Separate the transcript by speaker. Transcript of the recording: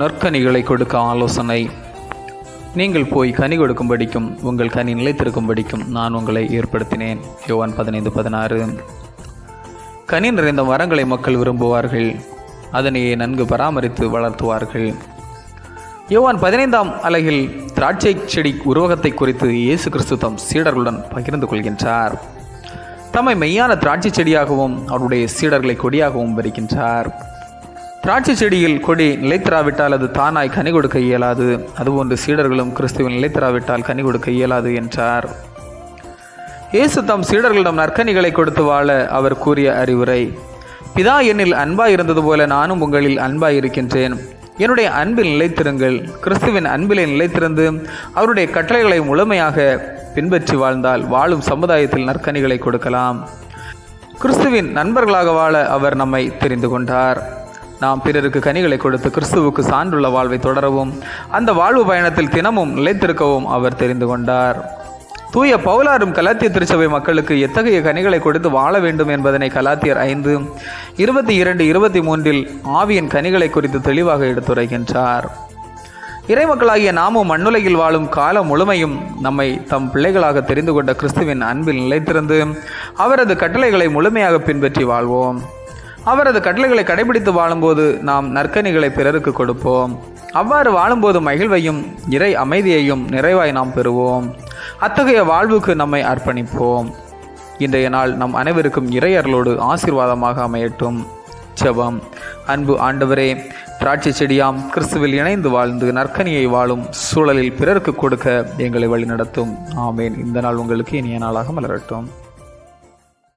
Speaker 1: நற்கனிகளை கொடுக்க ஆலோசனை. நீங்கள் போய் கனி கொடுக்கும்படிக்கும் உங்கள் கனி நிலைத்திருக்கும்படிக்கும் நான் உங்களை ஏற்படுத்தினேன். யோவான் பதினைந்து பதினாறு. கனி நிறைந்த மரங்களை மக்கள் விரும்புவார்கள். அதனையே நன்கு பராமரித்து வளர்த்துவார்கள். யோவான் பதினைந்தாம் அலகில் திராட்சை செடி உருவகத்தை குறித்து இயேசு கிறிஸ்து தம் சீடர்களுடன் பகிர்ந்து கொள்கின்றார். தம்மை மெய்யான திராட்சை செடியாகவும் அவருடைய சீடர்களை கொடியாகவும் வருகின்றார் திராட்சை செடியில் கொடி நிலைத்திராவிட்டால் அது தானாய் கனி கொடுக்க இயலாது. அதுபோன்று சீடர்களும் கிறிஸ்துவின் நிலைத்திராவிட்டால் கனி கொடுக்க இயலாது என்றார். இயேசு தம் சீடர்களிடம் நற்கனிகளை கொடுத்து வாழ அவர் கூறிய அறிவுரை பிதா என்னில் அன்பாய் இருந்தது போல நானும் உங்களில் அன்பாய் இருக்கின்றேன். என்னுடைய அன்பில் நிலைத்திருங்கள். கிறிஸ்துவின் அன்பிலே நிலைத்திருந்து அவருடைய கட்டளைகளை முழுமையாக பின்பற்றி வாழ்ந்தால் வாழும் சமுதாயத்தில் நற்கனிகளை கொடுக்கலாம். கிறிஸ்துவின் நண்பர்களாக வாழ அவர் நம்மை தெரிந்து கொண்டார். நாம் பிறருக்கு கனிகளை கொடுத்து கிறிஸ்துவுக்கு சான்றுள்ள வாழ்வை தொடரவும் அந்த வாழ்வு பயணத்தில் தினமும் நிலைத்திருக்கவும் அவர் தெரிந்து கொண்டார். தூய பவுலாரும் கலாத்திய திருச்சபை மக்களுக்கு எத்தகைய கனிகளை கொடுத்து வாழ வேண்டும் என்பதனை கலாத்தியர் ஐந்து இருபத்தி இரண்டு இருபத்தி மூன்றில் ஆவியின் கனிகளை குறித்து தெளிவாக எடுத்துரைக்கின்றார். இறைமக்களாகிய நாமும் மண்ணுலகில் வாழும் காலம் முழுமையும் நம்மை தம் பிள்ளைகளாக தெரிந்து கொண்ட கிறிஸ்துவின் அன்பில் நிலைத்திருந்து அவரது கட்டளைகளை முழுமையாக பின்பற்றி வாழ்வோம். அவரது கட்டளைகளை கடைபிடித்து வாழும்போது நாம் நற்கனிகளை பிறருக்கு கொடுப்போம். அவ்வாறு வாழும்போது மகிழ்வையும் இறை அமைதியையும் நிறைவாய் நாம் பெறுவோம். அத்தகைய வாழ்வுக்கு நம்மை அர்ப்பணிப்போம். இன்றைய நாள் நம் அனைவருக்கும் இறையர்களோடு ஆசீர்வாதமாக அமையட்டும். ஜெபம் அன்பு ஆண்டவரே திராட்சை செடியாம் கிறிஸ்துவில் இணைந்து வாழ்ந்து நற்கனியை வாழும் சூழலில் பிறருக்கு கொடுக்க எங்களை வழிநடத்தும். ஆமேன். இந்த நாள் உங்களுக்கு இனிய நாளாக மலரட்டும்.